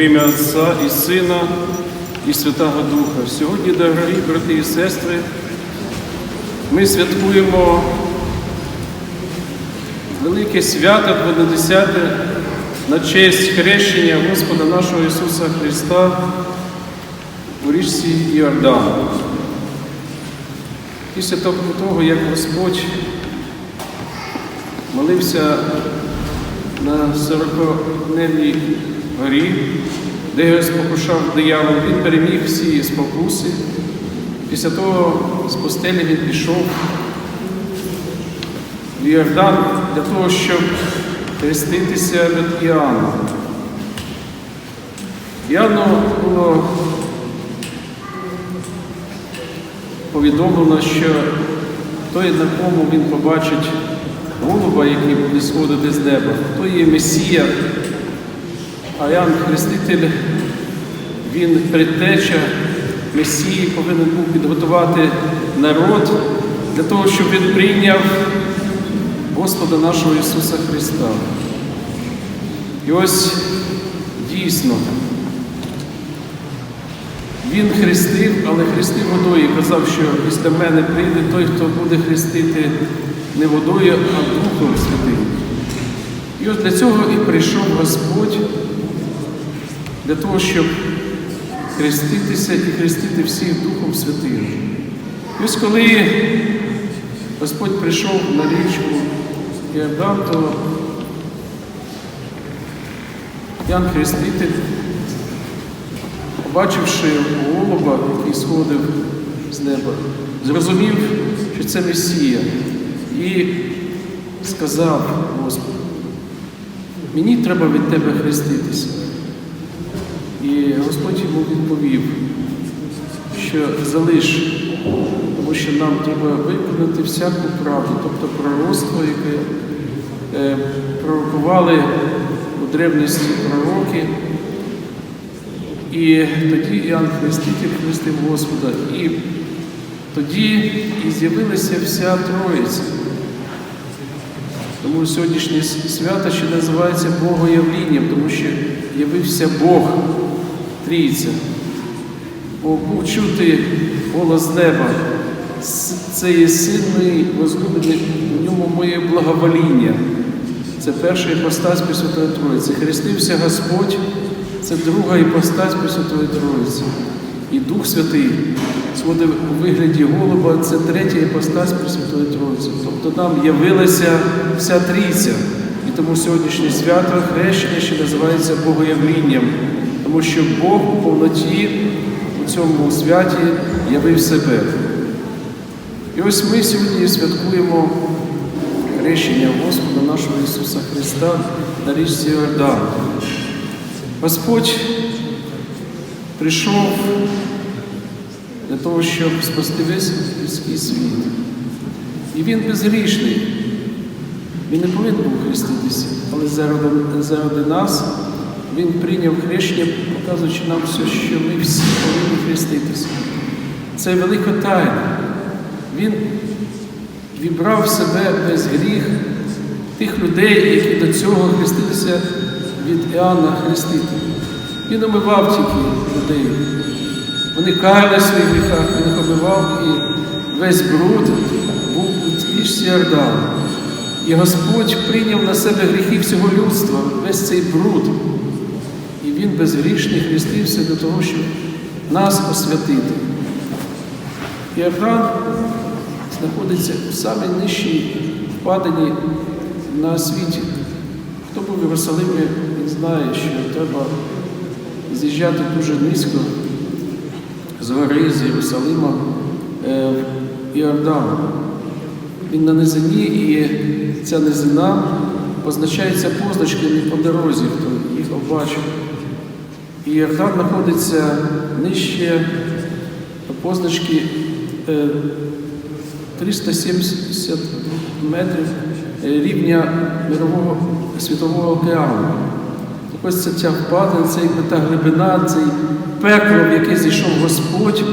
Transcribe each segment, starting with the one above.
Во ім'я Отця і Сина і Святого Духа. Сьогодні, дорогі брати і сестри, ми святкуємо велике свято 20 на честь хрещення Господа нашого Ісуса Христа у річці Іордан. Після того, як Господь молився на 40-дневній горі, де його спокушав диявол, він переміг всі спокуси. Після того з постелі він пішов в Йордан для того, щоб хреститися від Іоанна. Іоанну було повідомлено, що той, на кому він побачить голуба, який буде сходити з неба, то є Месія, а Ян Хреститель, він предтеча Месії повинен був підготувати народ для того, щоб він прийняв Господа нашого Ісуса Христа. І ось дійсно. Він хрестив, але хрестив водою і казав, що після мене прийде той, хто буде хрестити не водою, а Духом Святим. І ось для цього і прийшов Господь, для того, щоб хреститися і хрестити всіх Духом Святим. І ось коли Господь прийшов на річку Іордан, то Ян Хреститель побачивши голуба, який сходив з неба, зрозумів, що це Месія, і сказав Господу, мені треба від тебе хреститися. І Господь йому відповів, що залиш, тому що нам треба виконати всяку правду, тобто пророцтво, яке е, пророкували у древності пророки. І тоді Іоанн Хреститель хрестив Господа. І тоді і з'явилася вся Троїця. Тому сьогоднішнє свято ще називається Богоявлінням, тому що явився Бог, Трійця. Бо був чути голос неба. Це є мій возлюблений, у ньому моє благовоління. Це перша іпостась Пресвятої Троїці. Хрестився Господь. Це друга іпостась Пресвятої Троїці. І Дух Святий сходив у вигляді голуба, це третя іпостась Пресвятої Троїці. Тобто нам явилася вся трійця. І тому сьогоднішнє свято хрещення ще називається Богоявлінням, тому що Бог у повноті у цьому святі явив себе. І ось ми сьогодні святкуємо хрещення Господа нашого Ісуса Христа на річці Йордан. Господь прийшов для того, щоб спасти весь людський світ. І Він безгрішний. Він не повинен був хреститися, але заради, заради нас Він прийняв хрещення, показуючи нам все, що ми всі повинні хреститися. Це велика тайна. Він вібрав в себе без гріх тих людей, які до цього хрестилися від Іоанна Хрестителя. Він омивав тільки людей. Вони каяли в своїх гріхах, він їх омивав, і весь бруд був у річці Йордан. І Господь прийняв на себе гріхи всього людства, весь цей бруд. І Він безгрішний хрестився для того, щоб нас освятити. Йордан знаходиться у самій нижчій впадині на світі. Хто був в Єрусалимі, він знає, що треба з'їжджати дуже низько з гори, з Єрусалима в Іордан. Він на низині, і ця низина позначається позначками по дорозі, хто їх побачив. І Іордан знаходиться нижче позначки 370 метрів рівня мирового світового океану. Ось це ця впадина, це якби та глибина, цей пекло, в яке зійшов Господь,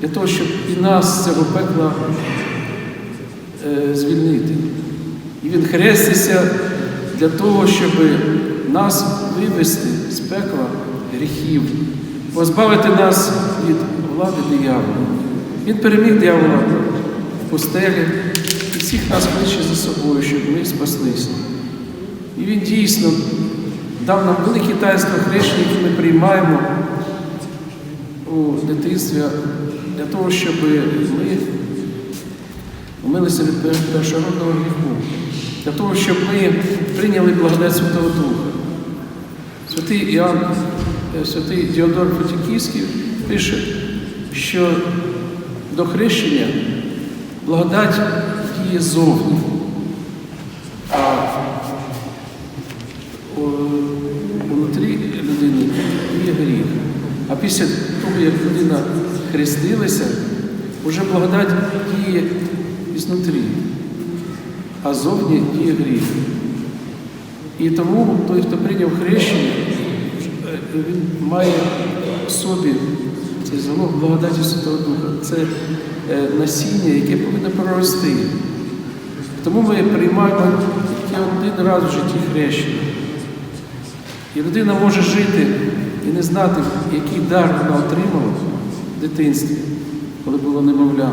для того, щоб і нас з цього пекла е, звільнити. І Він хреститься для того, щоб нас вивести з пекла гріхів, позбавити нас від влади диявола. Він переміг диявола в пустелі і всіх нас кличе за собою, щоб ми спаслися. І він дійсно дав нам великі таїнства хрещення, які ми приймаємо у дитинстві для того, щоб ми умилися від пер- першородного гріху, для того, щоб ми прийняли благодать Святого Духа. Святий Іоанн, е, святий Діодор Фотіківський пише, що до хрещення благодать діє зовні. Після того, як людина хрестилася, вже благодать діє ізнутрі, а зовні діє гріх. І тому той, хто прийняв хрещення, е, він має в собі цей залог благодаті Святого Духа. Це е, насіння, яке повинно прорости. Тому ми приймаємо тільки один раз в житті хрещення. І людина може жити і не знати, який дар вона отримала в дитинстві, коли було немовля.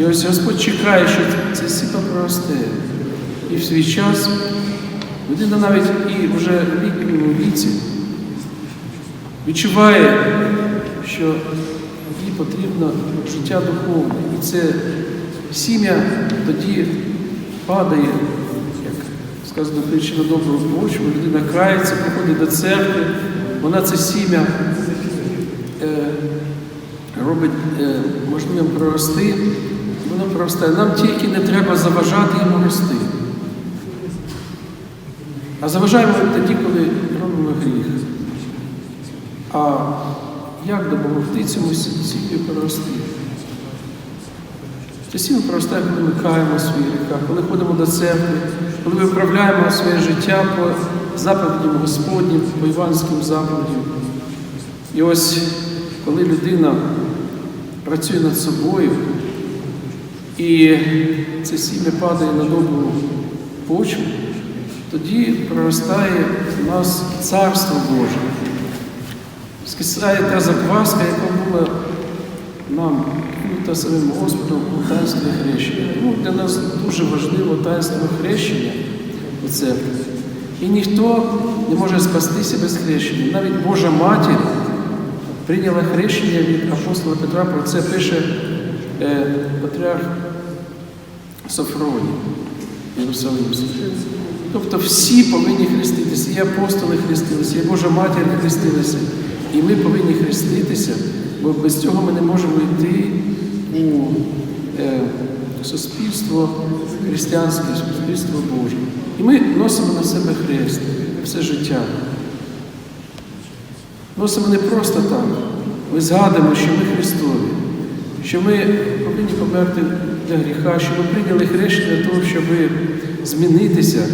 І ось Господь чекає, що це сіто проросте. І в свій час людина навіть і вже в літньому віці відчуває, що їй потрібно життя духовне. І це сім'я тоді падає, як сказано притчі на добру почву, людина кається, приходить до церкви, вона це сім'я е, робить е, можливим прорости, воно проростає. Нам тільки не треба заважати йому рости. А заважаємо тоді, коли робимо гріх. А як допомогти цьому сім'ї прорости? Сім'я проростає, коли ми каємо свої гріха, коли ходимо до церкви, коли ми вправляємо своє життя по заповідям Господнім, по іванським заповідям. І ось коли людина працює над собою, і це сім'я падає на добру почву, тоді проростає в нас Царство Боже. Скисає та закваска, яка була нам кинута самим Господом у таїнстві хрещення. Тому для нас дуже важливо таїнство хрещення у церкві. І ніхто не може спастися без хрещення. Навіть Божа Матір прийняла хрещення від апостола Петра, про це пише е, патріарх Софроній Єрусалимський. Тобто всі повинні хреститися, і апостоли хрестилися, і Божа Матір хрестилася. І ми повинні хреститися, бо без цього ми не можемо йти у е, суспільство християнське, суспільство Боже. І ми носимо на себе хрест все життя. Носимо не просто так. Ми згадуємо, що ми Христові, що ми повинні померти для гріха, що ми прийняли хрещення для того, щоб змінитися,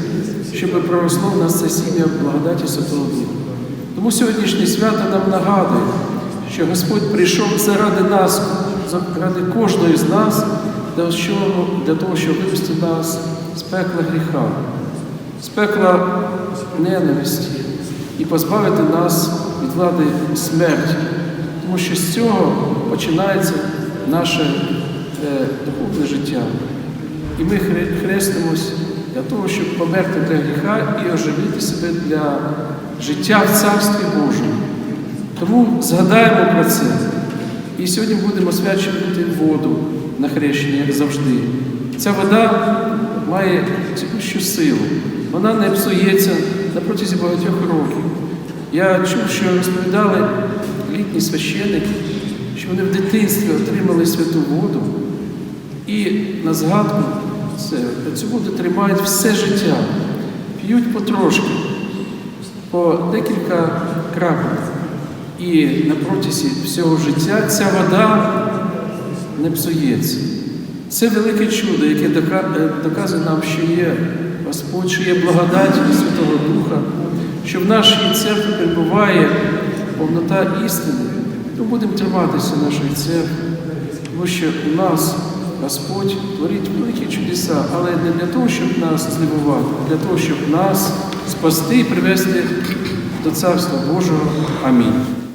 щоб проросло в нас це сім'я в благодаті Святого Духа. Тому сьогоднішнє свято нам нагадує, що Господь прийшов заради нас, заради кожної з нас, для того, щоб вивести нас з пекла гріха, з пекла ненависті і позбавити нас від влади смерті. Тому що з цього починається наше е, духовне життя. І ми хрестимось для того, щоб померти для гріха і оживити себе для життя в Царстві Божому. Тому згадаємо про це. І сьогодні будемо освячувати воду на хрещення, як завжди. Ця вода має цілющу силу. Вона не псується на протязі багатьох років. Я чув, що розповідали літні священники, що вони в дитинстві отримали святу воду і на згадку це, цю воду тримають все життя, п'ють потрошки, по декілька крапель. І на протязі всього життя ця вода не псується. Це велике чудо, яке е, доказує нам, що є Господь, що є благодать Святого Духа, що в нашій церкві перебуває повнота істини, то будемо триматися нашої церкви, тому що у нас Господь творить великі чудеса, але не для того, щоб нас здивувати, а для того, щоб нас спасти і привести до Царства Божого. Амінь.